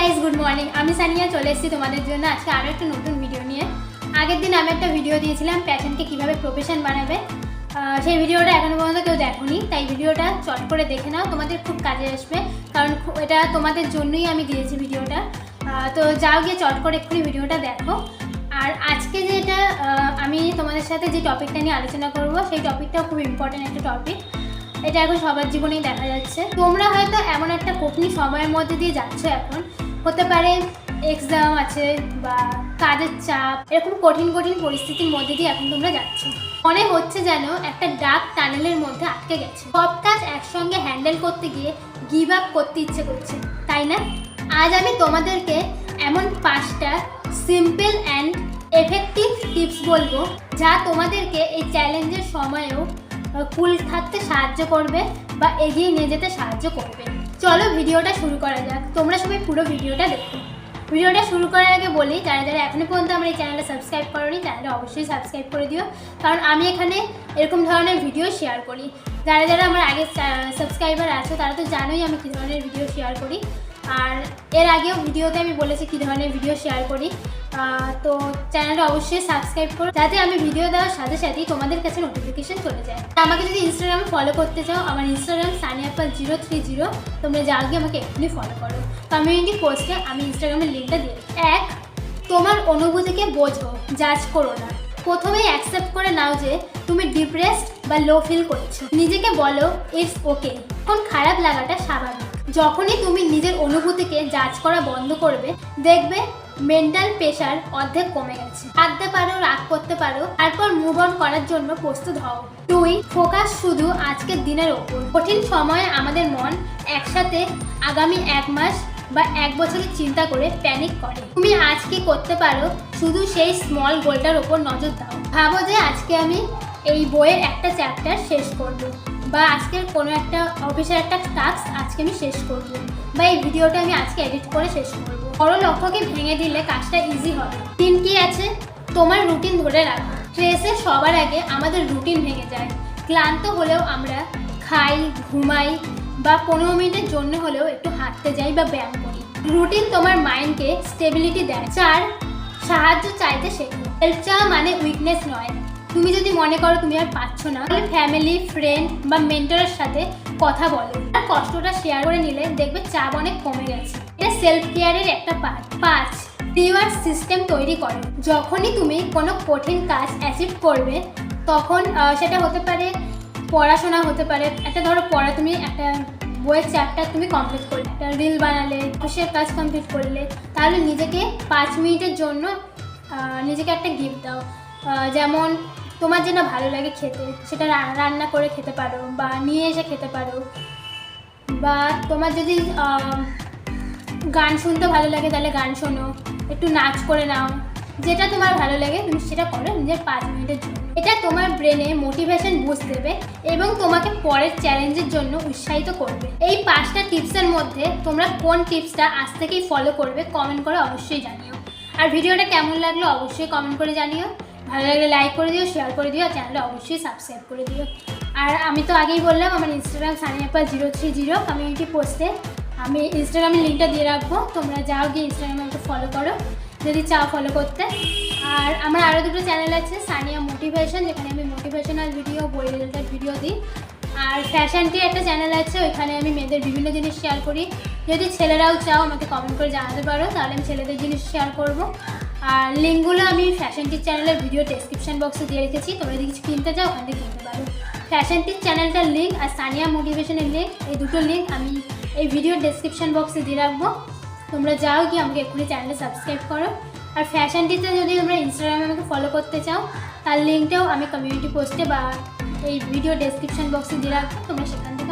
Guys good morning আমি সানিয়া চলে এসেছি তোমাদের জন্য আজকে আরও একটা নতুন ভিডিও নিয়ে। আগের দিন আমি একটা ভিডিও দিয়েছিলাম প্যাশনকে কীভাবে প্রফেশন বানাবে। সেই ভিডিওটা এখনও পর্যন্ত কেউ দেখোনি, তাই ভিডিওটা চট করে দেখে নাও, তোমাদের খুব কাজে আসবে। কারণ এটা তোমাদের জন্যই আমি দিয়েছি ভিডিওটা তো যাও গিয়ে চট করে এক্ষুনি ভিডিওটা দেখো। আর আজকে যেটা আমি তোমাদের সাথে যে টপিকটা নিয়ে আলোচনা করব, সেই টপিকটাও খুব ইম্পর্ট্যান্ট একটা টপিক এটা এখন সবার জীবনেই দেখা যাচ্ছে। তোমরা হয়তো এমন একটা কঠিন সময়ের মধ্যে দিয়ে যাচ্ছ এখন হতে পারে এক্সাম আছে বা কাজের চাপ, এরকম কঠিন কঠিন পরিস্থিতির মধ্যে দিয়ে এখন তোমরা যাচ্ছ। মনে হচ্ছে যেন একটা ডার্ক টানেলের মধ্যে আটকে গেছে। সব কাজ একসঙ্গে হ্যান্ডেল করতে গিয়ে গিভ আপ করতে ইচ্ছে করছে, তাই না? আজ আমি তোমাদেরকে এমন পাঁচটা সিম্পল অ্যান্ড এফেক্টিভ টিপস বলব যা তোমাদেরকে এই চ্যালেঞ্জের সময়েও কুল থাকতে সাহায্য করবে বা এগিয়ে নিয়ে যেতে সাহায্য করবে। চলো ভিডিওটা শুরু করা যাক। তোমরা সবাই পুরো ভিডিওটা দেখো। ভিডিওটা শুরু করার আগে বলি, যারা যারা এখনও পর্যন্ত আমার এই চ্যানেলটা সাবস্ক্রাইব করোনি চ্যানেলটা অবশ্যই সাবস্ক্রাইব করে দিও। কারণ আমি এখানে এরকম ধরনের ভিডিও শেয়ার করি। যারা যারা আমার আগে সাবস্ক্রাইবার আছে, তারা তো জানোই আমি কী ধরনের ভিডিও শেয়ার করি। আর এর আগেও ভিডিওতে আমি বলেছি কী ধরনের ভিডিও শেয়ার করি। তো চ্যানেলটা অবশ্যই সাবস্ক্রাইব করো, যাতে আমি ভিডিও দেওয়ার সাথে সাথেই তোমাদের কাছে নোটিফিকেশন চলে যায়। আমাকে যদি ইনস্টাগ্রামে ফলো করতে চাও, আমার Instagram Saniyapal zero three zero তোমরা যা গিয়ে আমাকে এক্ষুনি ফলো করো। কমিউনিটি পোস্টে আমি ইনস্টাগ্রামের লিঙ্কটা দিয়ে এক, তোমার অনুভূতিকে বোঝো জাজ করো না। প্রথমেই অ্যাকসেপ্ট করে নাও যে তুমি ডিপ্রেসড বা লো ফিল করছ। নিজেকে বলো ইটস ওকে এখন খারাপ লাগাটা স্বাভাবিক। যখনই তুমি নিজের অনুভূতিকে জাজ করা বন্ধ করবে, দেখবে মেন্টাল প্রেশার অর্ধেক কমে গেছে। কাঁদতে পারো, রাগ করতে পারো, তারপর মুভ অন করার জন্য প্রস্তুত হও। দুই ফোকাস শুধু আজকের দিনের ওপর। কঠিন সময়ে আমাদের মন একসাথে আগামী এক মাস বা এক বছরের চিন্তা করে প্যানিক করে। তুমি আজ কি করতে পারো, শুধু সেই স্মল গোলটার ওপর নজর দাও। ভাবো যে আজকে আমি এই বইয়ের একটা চ্যাপ্টার শেষ করব বা আজকের কোনো একটা অফিসের একটা টাস্ক আজকে আমি শেষ করব বা এই ভিডিওটা আমি আজকে এডিট করে শেষ করব। বড় লক্ষ্যকে ভেঙে দিলে কাজটা ইজি হবে। তিন কি আছে? তোমার রুটিন ধরে রাখো। স্ট্রেসে সবার আগে আমাদের রুটিন ভেঙে যায়। ক্লান্ত হলেও আমরা খাই, ঘুমাই বা পনেরো মিনিটের জন্য হলেও একটু হাঁটতে যাই বা ব্যায়াম করি। রুটিন তোমার মাইন্ডকে স্টেবিলিটি দেয়, চার, সাহায্য চাইতে শেখো। হেল্প চাওয়া মানে উইকনেস নয়। তুমি যদি মনে করো তুমি আর পাচ্ছ না, তাহলে ফ্যামিলি ফ্রেন্ড বা মেন্টরের সাথে কথা বলে। আর কষ্টটা শেয়ার করে নিলে দেখবে চাপ অনেক কমে গেছে। এটা সেলফ কেয়ারের একটা পার্ট পাঁচ রিওয়ার্ড সিস্টেম তৈরি করে। যখনই তুমি কোনো কঠিন কাজ অ্যাচিভ করবে, তখন সেটা হতে পারে পড়াশোনা হতে পারে। একটা ধরো পড়া, তুমি একটা বইয়ের চ্যাপ্টার তুমি কমপ্লিট করলে। একটা রিল বানালে অফিসের কাজ কমপ্লিট করলে। তাহলে নিজেকে পাঁচ মিনিটের জন্য নিজেকে একটা গিফট দাও। যেমন তোমার যেটা ভালো লাগে খেতে, সেটা রান্না করে খেতে পারো বা নিয়ে এসে খেতে পারো। বা তোমার যদি গান শুনতে ভালো লাগে তাহলে গান শোনো, একটু নাচ করে নাও। যেটা তোমার ভালো লাগে তুমি সেটা করো নিজের পাঁচ মিনিটের জন্য। এটা তোমার ব্রেনে মোটিভেশন বুস্ট দেবে এবং তোমাকে পরের চ্যালেঞ্জের জন্য উৎসাহিত করবে। এই পাঁচটা টিপসের মধ্যে তোমরা কোন টিপসটা আজ থেকেই ফলো করবে কমেন্ট করে অবশ্যই জানিও। আর ভিডিওটা কেমন লাগল অবশ্যই কমেন্ট করে জানিও। ভালো লাগলে লাইক করে দিও শেয়ার করে দিও, আর চ্যানেলটা অবশ্যই সাবস্ক্রাইব করে দিও। আর আমি তো আগেই বললাম, আমার Instagram Saniyapa zero three zero community পোস্টে আমি ইনস্টাগ্রামের লিঙ্কটা দিয়ে রাখব, তোমরা যাও গিয়ে ইনস্টাগ্রামে আমাকে ফলো করো, যদি চাও ফলো করতে। আর আমার আরও দুটো চ্যানেল আছে, সানিয়া মোটিভেশন যেখানে আমি মোটিভেশনাল ভিডিও বই রিলেটেড ভিডিও দিই। আর ফ্যাশনটির একটা চ্যানেল আছে, ওইখানে আমি মেয়েদের বিভিন্ন জিনিস শেয়ার করি। যদি ছেলেরাও চাও আমাকে কমেন্ট করে জানাতে পারো, তাহলে আমি ছেলেদের জিনিস শেয়ার করব। আর লিঙ্কগুলো আমি ফ্যাশন ফ্যাশনটির চ্যানেলের ভিডিও ডেসক্রিপশন বক্সে দিয়ে রেখেছি। তোমরা যদি কিছু কিনতে চাও, ওখান থেকে কিনতে পারো। ফ্যাশন ফ্যাশনটির চ্যানেলটার লিঙ্ক আর সানিয়া মোটিভেশনের লিঙ্ক এই দুটো লিঙ্ক আমি এই ভিডিও ডেসক্রিপশন বক্সে দিয়ে রাখব। তোমরা যাও কি আমাকে এক্ষুনি চ্যানেলে সাবস্ক্রাইব করো। আর ফ্যাশন ফ্যাশনটিতে যদি তোমরা ইনস্টাগ্রামে আমাকে ফলো করতে চাও, তার লিঙ্কটাও আমি কমিউনিটি পোস্টে বা এই ভিডিও ডেসক্রিপশন বক্সে দিয়ে রাখব। তোমরা সেখান থেকে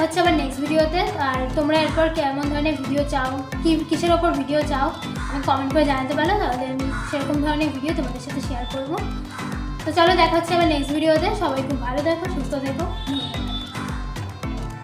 দেখা হচ্ছে আবার নেক্সট ভিডিওতে আর তোমরা এরপর কেমন ধরনের ভিডিও চাও? কি, কিসের ওপর ভিডিও চাও? আমি কমেন্ট করে জানাতে পারো, তাহলে আমি সেরকম ধরনের ভিডিও তোমাদের সাথে শেয়ার করব। তো চলো দেখা হচ্ছে আবার নেক্সট ভিডিওতে সবাই খুব ভালো দেখো, সুস্থ ধন্যবাদ